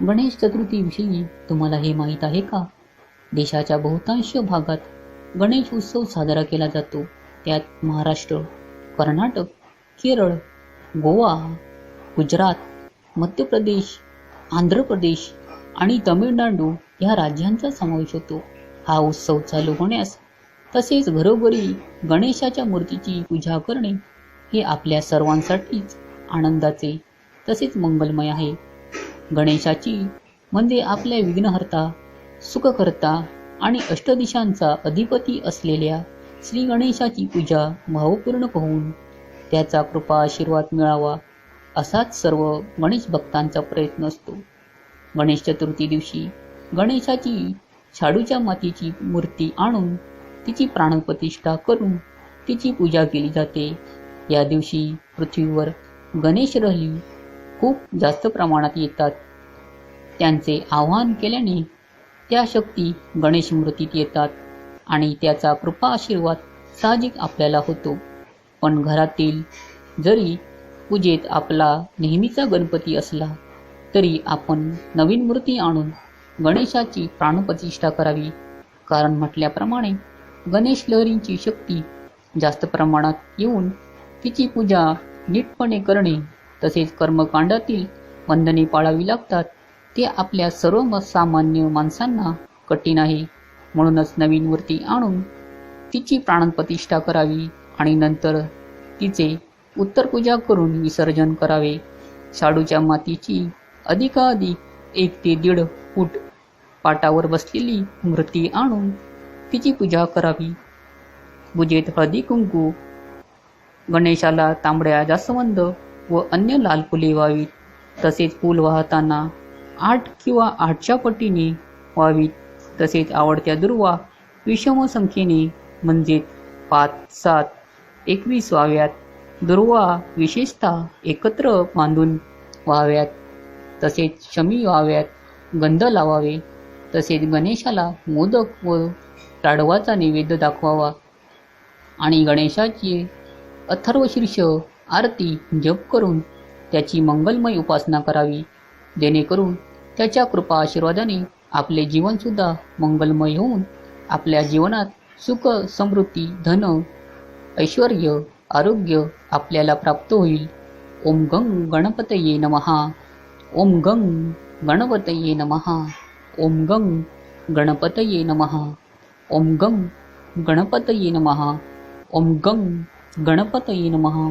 गणेश चतुर्थीविषयी तुम्हाला हे माहीत आहे का? देशाच्या बहुतांश भागात गणेश उत्सव साजरा केला जातो. त्यात महाराष्ट्र कर्नाटक केरळ गोवा गुजरात मध्य प्रदेश आंध्र प्रदेश आणि तमिळनाडू या राज्यांचा समावेश होतो. हा उत्सव चालू होण्यास तसेच घरोघरी गणेशाच्या मूर्तीची पूजा करणे हे आपल्या सर्वांसाठीच आनंदाचे तसेच मंगलमय आहे. गणेशाची म्हणजे आपल्या विघ्नहर्ता सुखकर्ता आणि अष्टदिशांचा अधिपती असलेल्या श्री गणेशाची पूजा भावपूर्ण होऊन त्याचा कृपा आशीर्वाद मिळावा असाच सर्व गणेश भक्तांचा प्रयत्न असतो. गणेश चतुर्थी दिवशी गणेशाची शाडूच्या मातीची मूर्ती आणून तिची प्राणप्रतिष्ठा करून तिची पूजा केली जाते. या दिवशी पृथ्वीवर गणेश रही खूप जास्त प्रमाणात येतात. त्यांचे आवाहन केल्याने त्या शक्ती गणेश मूर्तीत येतात आणि त्याचा कृपा आशीर्वाद साहजिक आपल्याला होतो. पण घरातील जरी पूजेत आपला नेहमीचा गणपती असला तरी आपण नवीन मूर्ती आणून गणेशाची प्राणप्रतिष्ठा करावी. कारण म्हटल्याप्रमाणे गणेश लहरींची शक्ती जास्त प्रमाणात येऊन तिची पूजा नीटपणे करणे तसेच कर्मकांडातील बंधने पाळावी लागतात. ते आपल्या सर्व सामान्य माणसांना कठीण आहे. म्हणूनच नवीन मूर्ती आणून तिची प्राणप्रतिष्ठा करावी आणि नंतर तिचे उत्तर पूजा करून विसर्जन करावे. शाडूच्या मातीची अधिकाधिक एक ते दीड फूट पाटावर बसलेली मूर्ती आणून तिची पूजा करावी. पूजेत हळदी कुंकू गणेशाला तांबड्या जास्वंद व अन्य लाल फुले व्हावीत. तसेच पूल वाहताना आठ किंवा आठच्या पटीने व्हावीत. तसेच आवडत्या दुर्वा विषम संख्येने म्हणजे पाच सात एकवीस व्हाव्यात. दुर्वा विशेषतः एकत्र बांधून व्हाव्यात. तसेच शमी व्हाव्यात. गंध लावावे. तसेच गणेशाला मोदक व लाडवाचा नैवेद्य दाखवावा. आणि गणेशाचे अथर्वशीर्ष आरती जप करून त्याची मंगलमय उपासना करावी. जेणेकरून त्याच्या कृपा आशीर्वादाने आपले जीवनसुद्धा मंगलमय होऊन आपल्या जीवनात सुख समृद्धी धन ऐश्वर आरोग्य आपल्याला प्राप्त होईल. ओम गंग गणपतये नमहा ओम गंग गणपतये नमहा ओम गंग गणपतये नमहा ओम गंग गणपतये नमहा ओम गंग गणपतये नमहा